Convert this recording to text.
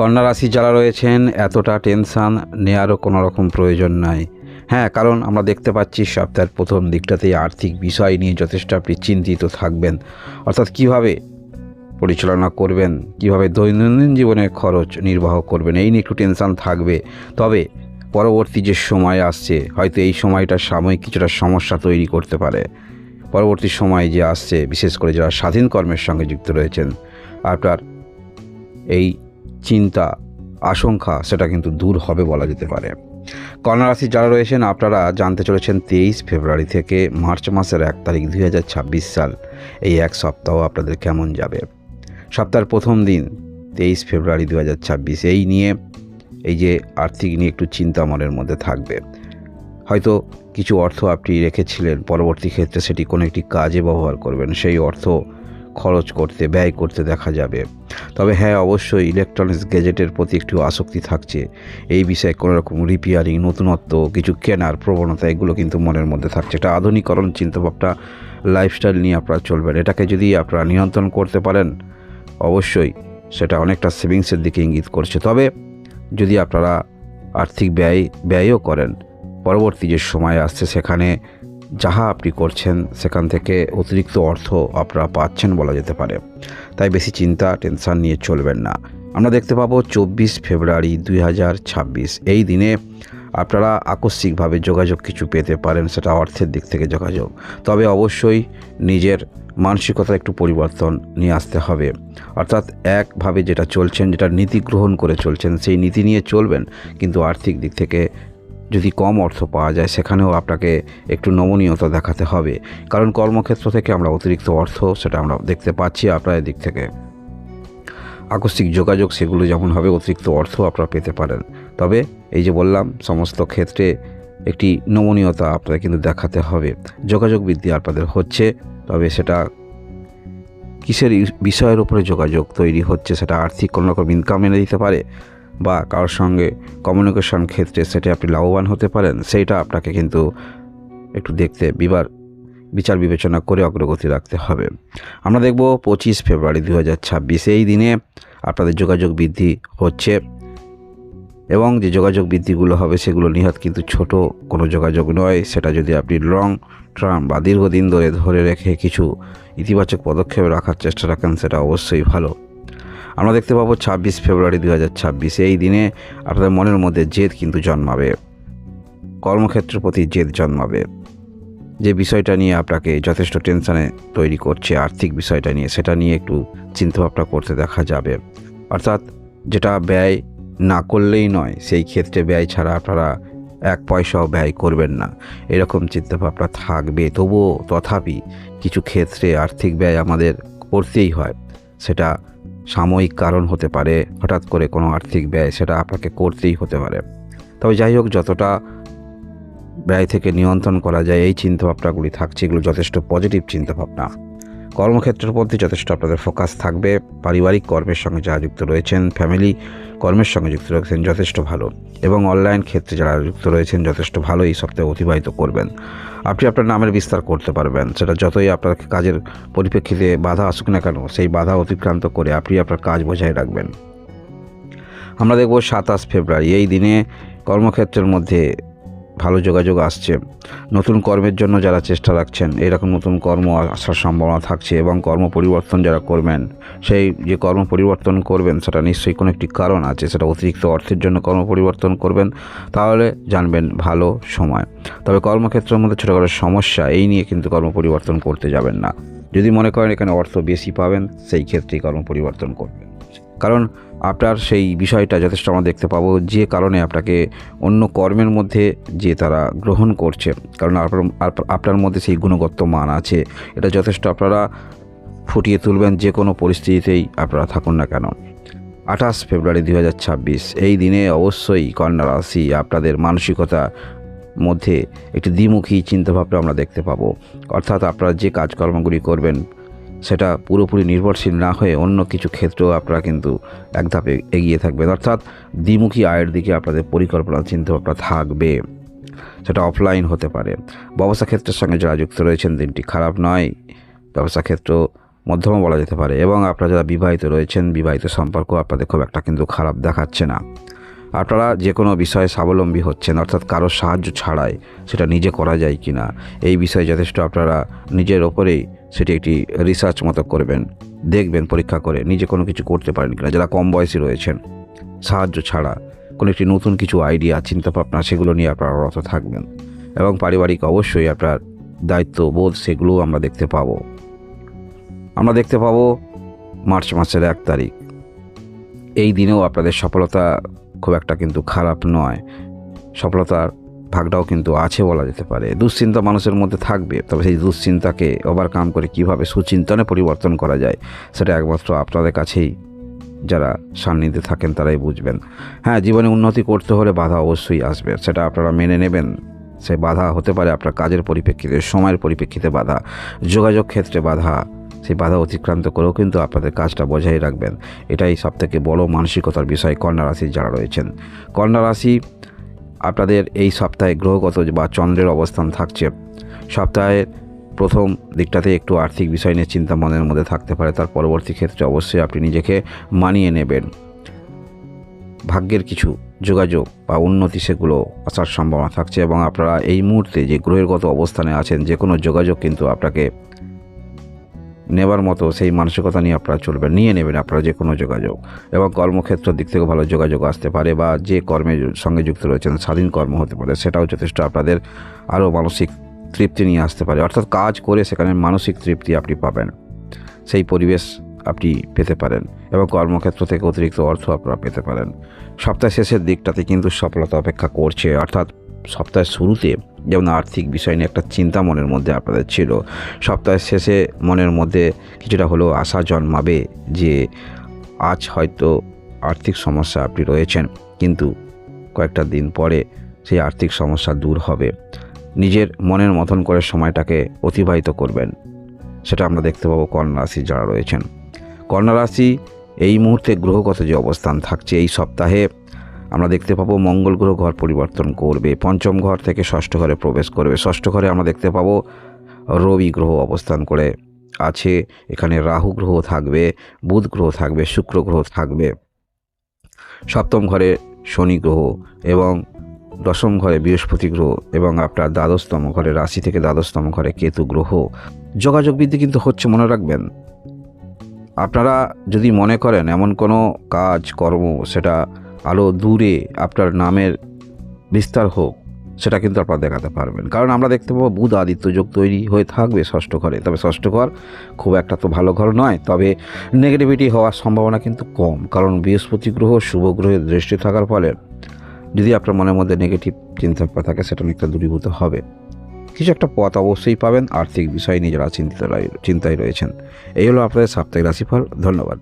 কন্যা রাশি যারা রয়েছেন, এতটা টেনশান নেওয়ারও কোনো রকম প্রয়োজন নাই। হ্যাঁ কারণ আমরা দেখতে পাচ্ছি সপ্তাহের প্রথম দিকটাতেই আর্থিক বিষয় নিয়ে যথেষ্ট আপনি চিন্তিত থাকবেন। অর্থাৎ কীভাবে পরিচালনা করবেন, কীভাবে দৈনন্দিন জীবনের খরচ নির্বাহ করবেন, এই নিয়ে একটু টেনশান থাকবে। তবে পরবর্তী যে সময় আসছে, হয়তো এই সময়টা সাময়িক কিছুটা সমস্যা তৈরি করতে পারে। পরবর্তী সময় যে আসছে, বিশেষ করে যারা স্বাধীন কর্মের সঙ্গে যুক্ত রয়েছেন, আপনার এই চিন্তা, আশঙ্কা, সেটা কিন্তু দূর হবে বলা যেতে পারে। কন্যা রাশি যারা রয়েছেন, আপনারা জানতে চলেছেন তেইশ ফেব্রুয়ারি থেকে মার্চ মাসের এক তারিখ দুই হাজার ছাব্বিশ সাল। এই এক সপ্তাহ আপনাদের কেমন যাবে? সপ্তাহের প্রথম দিন, তেইশ ফেব্রুয়ারি দু হাজার ছাব্বিশ। এই নিয়ে, এই যে আর্থিক নিয়ে একটু চিন্তা মনের মধ্যে থাকবে। হয়তো কিছু অর্থ আপনি রেখেছিলেন, পরবর্তী ক্ষেত্রে সেটি কোনো একটি কাজে ব্যবহার করবেন। সেই অর্থ খরচ করতে, ব্যয় করতে দেখা যাবে। তবে হ্যাঁ অবশ্যই ইলেকট্রনিক্স গ্যাজেটের প্রতি একটু আসক্তি থাকছে। এই বিষয়ে কোনো রকম রিপেয়ারিং নতুনত্ব, কিছু কেনার প্রবণতা, এগুলো কিন্তু মনের মধ্যে থাকছে। এটা আধুনিকরণ, চিন্তাভাবনা লাইফস্টাইল নিয়ে আপনারা চলবেন। এটাকে যদি আপনারা নিয়ন্ত্রণ করতে পারেন, অবশ্যই সেটা অনেকটা সেভিংসের দিকে ইঙ্গিত করছে। তবে যদি আপনারা আর্থিক ব্যয়, ব্যয়ও করেন, পরবর্তী যে সময় আসছে, সেখানে যাহা আপনি করছেন, সেখান থেকে অতিরিক্ত অর্থ আপনারা পাচ্ছেন বলা যেতে পারে। তাই বেশি চিন্তা, টেনশন নিয়ে চলবেন না। আমরা দেখতে পাবো চব্বিশ ফেব্রুয়ারি দুই হাজার ছাব্বিশ। এই দিনে আপনারা আকস্মিকভাবে যোগাযোগ কিছু পেতে পারেন, সেটা অর্থের দিক থেকে যোগাযোগ। তবে অবশ্যই নিজের মানসিকতা একটু পরিবর্তন নিয়ে আসতে হবে। অর্থাৎ একভাবে যেটা চলছেন, যেটা নীতি গ্রহণ করে চলছেন, সেই নীতি নিয়ে চলবেন, কিন্তু আর্থিক দিক থেকে যদি কম অর্থ পাওয়া যায়, সেখানেও আপনাকে একটু নমনীয়তা দেখাতে হবে। কারণ কর্মক্ষেত্র থেকে আমরা অতিরিক্ত অর্থ সেটা আমরা দেখতে পাচ্ছি আপনার দিক থেকে। আকস্মিক যোগাযোগ, সেগুলো যেমন হবে, অতিরিক্ত অর্থ আপনারা পেতে পারেন। তবে এই যে বললাম, সমস্ত ক্ষেত্রে একটি নমনীয়তা আপনাদের কিন্তু দেখাতে হবে। যোগাযোগ বৃদ্ধি আপনাদের হচ্ছে, তবে সেটা কিসের বিষয়ের উপরে যোগাযোগ তৈরি হচ্ছে, সেটা আর্থিক কোনো রকম ইনকাম এনে দিতে পারে বা কারোর সঙ্গে কমিউনিকেশন ক্ষেত্রে সেটা আপনি লাভবান হতে পারেন, সেইটা আপনাকে কিন্তু একটু দেখতে বিবার, বিচার বিবেচনা করে অগ্রগতি রাখতে হবে। আমরা দেখব পঁচিশ ফেব্রুয়ারি দু হাজার এই দিনে আপনাদের যোগাযোগ বৃদ্ধি হচ্ছে এবং যে যোগাযোগ বৃদ্ধিগুলো হবে সেগুলো নিহাত কিন্তু ছোট কোনো যোগাযোগ নয়, সেটা যদি আপনি লং টার্ম বা দীর্ঘদিন ধরে ধরে রেখে কিছু ইতিবাচক পদক্ষেপ রাখার চেষ্টা রাখেন, সেটা অবশ্যই ভালো। আমরা দেখতে পাবো ছাব্বিশ ফেব্রুয়ারি দু এই দিনে আপনাদের মনের মধ্যে জেদ কিন্তু জন্মাবে। কর্মক্ষেত্রের প্রতি জেদ জন্মাবে। যে বিষয়টা নিয়ে আপনাকে যথেষ্ট টেনশানে তৈরি করছে, আর্থিক বিষয়টা নিয়ে, সেটা নিয়ে একটু চিন্তাভাবনা করতে দেখা যাবে। অর্থাৎ যেটা ব্যয় না করলেই নয়, সেই ক্ষেত্রে ব্যয় ছাড়া আপনারা এক পয়সাও ব্যয় করবেন না। এরকম চিন্তাভাবনা থাকবে। তবুও তথাপি কিছু ক্ষেত্রে আর্থিক ব্যয় আমাদের করতেই হয়। সেটা সাময়িক কারণ হতে পারে, হঠাৎ করে কোনো আর্থিক ব্যয় সেটা আপনাকে করতেই হতে পারে। তবে যাই হোক, যতটা ব্যয় থেকে নিয়ন্ত্রণ করা যায়, এই চিন্তাভাবনাগুলি থাকছে, এগুলো যথেষ্ট পজিটিভ চিন্তাভাবনা। কর্মক্ষেত্রের মধ্যে যথেষ্ট আপনাদের ফোকাস থাকবে। পারিবারিক কর্মের সঙ্গে যারা যুক্ত রয়েছেন, ফ্যামিলি কর্মের সঙ্গে যুক্ত রয়েছেন যথেষ্ট ভালো এবং অনলাইন ক্ষেত্রে যারা যুক্ত রয়েছেন যথেষ্ট ভালো এই সপ্তাহে অতিবাহিত করবেন। আপনি আপনার নামের বিস্তার করতে পারবেন। সেটা যতই আপনার কাজের পরিপ্রেক্ষিতে বাধা আসুক না কেন, সেই বাধা অতিক্রান্ত করে আপনি আপনার কাজ বজায় রাখবেন। আমরা দেখব সাতাশ ফেব্রুয়ারি, এই দিনে কর্মক্ষেত্রের মধ্যে ভালো যোগাযোগ আসছে। নতুন কর্মের জন্য যারা চেষ্টা রাখছেন, এরকম নতুন কর্ম আসার সম্ভাবনা থাকছে এবং কর্ম পরিবর্তন যারা করবেন, সেই যে কর্ম পরিবর্তন করবেন, সেটা নিশ্চয়ই কোনো একটি কারণ আছে, সেটা অতিরিক্ত অর্থের জন্য কর্ম পরিবর্তন করবেন, তাহলে জানবেন ভালো সময়। তবে কর্মক্ষেত্রের মধ্যে ছোটোখাটো সমস্যা, এই নিয়ে কিন্তু কর্ম পরিবর্তন করতে যাবেন না। যদি মনে করেন এখানে অর্থ বেশি পাবেন, সেই ক্ষেত্রেই কর্ম পরিবর্তন করবেন। কারণ আপনার সেই বিষয়টা যথেষ্ট আমরা দেখতে পাবো যে কারণে আপনাকে অন্য কর্মের মধ্যে যে তারা গ্রহণ করছে, কারণ আপনার আপনার মধ্যে সেই গুণগত মান আছে। এটা যথেষ্ট আপনারা ফুটিয়ে তুলবেন যে কোনো পরিস্থিতিতেই আপনারা থাকুন না কেন। আঠাশ ফেব্রুয়ারি দু হাজার ছাব্বিশ, এই দিনে অবশ্যই কন্যা রাশি আপনাদের মানসিকতা মধ্যে একটি দ্বিমুখী চিন্তাভাবনা আমরা দেখতে পাবো। অর্থাৎ আপনারা যে কাজকর্মগুলি করবেন সেটা পুরোপুরি নির্ভরশীল না হয়ে অন্য কিছু ক্ষেত্রেও আপনারা কিন্তু এক ধাপে এগিয়ে থাকবেন। অর্থাৎ দ্বিমুখী আয়ের দিকে আপনাদের পরিকল্পনা, চিন্তাভাবনা থাকবে। সেটা অফলাইন হতে পারে। ব্যবসা ক্ষেত্রের সঙ্গে যারা যুক্ত রয়েছেন, দিনটি খারাপ নয়। ব্যবসা ক্ষেত্র মধ্যমা বলা যেতে পারে এবং আপনারা যারা বিবাহিত রয়েছেন, বিবাহিত সম্পর্ক আপনাদের খুব একটা কিন্তু খারাপ দেখাচ্ছে না। আপনারা যে কোনো বিষয়ে স্বাবলম্বী হচ্ছেন, অর্থাৎ কারোর সাহায্য ছাড়াই সেটা নিজে করা যায় কি না এই বিষয়ে যথেষ্ট আপনারা নিজের ওপরেই সেটি একটি রিসার্চ মতো করবেন, দেখবেন, পরীক্ষা করে নিজে কোনো কিছু করতে পারেন কিনা, যারা কম বয়সী রয়েছেন, সাহায্য ছাড়া, কোনো একটি নতুন কিছু আইডিয়া চিন্তাভাবনা, সেগুলো নিয়ে আপনারা রত থাকবেন এবং পারিবারিক অবশ্যই আপনার দায়িত্ববোধ সেগুলোও আমরা দেখতে পাবো। আমরা দেখতে পাবো মার্চ মাসের এক তারিখ। এই দিনেও আপনাদের সফলতা খুব একটা কিন্তু খারাপ নয়। সফলতার ভাগটাও কিন্তু আছে বলা যেতে পারে। দুশ্চিন্তা মানুষের মধ্যে থাকবে, তবে সেই দুশ্চিন্তাকে ওভারকাম করে কীভাবে সুচিন্তনে পরিবর্তন করা যায়, সেটা একমাত্র আপনাদের কাছেই। যারা সান্নিধ্যে থাকেন, তারাই বুঝবেন। হ্যাঁ জীবনে উন্নতি করতে হলে বাধা অবশ্যই আসবে, সেটা আপনারা মেনে নেবেন। সে বাধা হতে পারে আপনার কাজের পরিপ্রেক্ষিতে, সময়ের পরিপ্রেক্ষিতে বাধা, যোগাযোগ ক্ষেত্রে বাধা সেই বাধা অতিক্রান্ত করেও কিন্তু আপনাদের কাজটা বজায় রাখবেন। এটাই সবথেকে বড় মানসিকতার বিষয় কন্যা রাশির যারা রয়েছেন। কন্যা রাশি আপনাদের এই সপ্তাহে গ্রহগত বা চন্দ্রের অবস্থান থাকছে। সপ্তাহের প্রথম দিকটাতে একটু আর্থিক বিষয় নিয়ে চিন্তা মনের মধ্যে থাকতে পারে। তার পরবর্তী ক্ষেত্রে অবশ্যই আপনি নিজেকে মানিয়ে নেবেন। ভাগ্যের কিছু যোগাযোগ বা উন্নতি সেগুলো আসার সম্ভাবনা থাকছে এবং আপনারা এই মুহূর্তে যে গ্রহের গত অবস্থানে আছেন যে কোনো যোগাযোগ কিন্তু আপনাকে নেবার মতো সেই মানসিকতা নিয়ে আপনারা চলবেন, নিয়ে নেবেন আপনারা যে কোনো যোগাযোগ। এবং কর্মক্ষেত্রের দিক থেকে ভালো যোগাযোগ আসতে পারে বা যে কর্মের সঙ্গে যুক্ত রয়েছেন, স্বাধীন কর্ম হতে পারে, সেটাও যথেষ্ট আপনাদের আরও মানসিক তৃপ্তি নিয়ে আসতে পারে। অর্থাৎ কাজ করে সেখানে মানসিক তৃপ্তি আপনি পাবেন। সেই পরিবেশ আপনি পেতে পারেন এবং কর্মক্ষেত্র থেকে অতিরিক্ত অর্থ আপনারা পেতে পারেন। সপ্তাহ শেষের দিকটাতে কিন্তু সফলতা অপেক্ষা করছে, অর্থাৎ সপ্তাহের শুরুতে যেমন আর্থিক বিষয় নিয়ে একটা চিন্তা মনের মধ্যে আপনাদের ছিল, সপ্তাহের শেষে মনের মধ্যে কিছুটা হলেও আশা জন্মাবে যে আজ হয়তো আর্থিক সমস্যা আপনি রয়েছেন, কিন্তু কয়েকটা দিন পরে সেই আর্থিক সমস্যা দূর হবে। নিজের মনের মতন করে সময়টাকে অতিবাহিত করবেন, সেটা আমরা দেখতে পাবো কন্যা রাশি যারা রয়েছেন। কন্যা রাশি এই মুহূর্তে গ্রহগত যে অবস্থান থাকছে এই সপ্তাহে আমরা দেখতে পাবো মঙ্গল গ্রহ ঘর পরিবর্তন করবে। পঞ্চম ঘর থেকে ষষ্ঠ ঘরে প্রবেশ করবে। ষষ্ঠ ঘরে আমরা দেখতে পাবো রবি গ্রহ অবস্থান করে আছে। এখানে রাহু গ্রহ থাকবে, বুধ গ্রহ থাকবে, শুক্র গ্রহ থাকবে। সপ্তম ঘরে শনি গ্রহ এবং দশম ঘরে বৃহস্পতি গ্রহ এবং আপনার দ্বাদশতম ঘরে রাশি থেকে দ্বাদশতম ঘরে কেতু গ্রহ। যোগাযোগ বৃদ্ধি কিন্তু হচ্ছে, মনে রাখবেন। আপনারা যদি মনে করেন এমন কোনো কাজ, কর্ম, সেটা আরও দূরে আপনার নামের বিস্তার হোক, সেটা কিন্তু আপনারা দেখাতে পারবেন। কারণ আমরা দেখতে পাবো বুধ আদিত্য যোগ তৈরি হয়ে থাকবে ষষ্ঠ ঘরে। তবে ষষ্ঠ ঘর খুব একটা তো ভালো ঘর নয়, তবে নেগেটিভিটি হওয়ার সম্ভাবনা কিন্তু কম। কারণ বৃহস্পতি গ্রহ শুভ গ্রহের দৃষ্টি থাকার ফলে যদি আপনার মনের মধ্যে নেগেটিভ চিন্তা থাকে, সেটা অনেকটা দূরীভূত হবে। কিছু একটা পথ অবশ্যই পাবেন। আর্থিক বিষয় নিয়ে যারা চিন্তিত চিন্তায় রয়েছেন। এই হলো আপনাদের সাপ্তাহিক রাশিফল। ধন্যবাদ।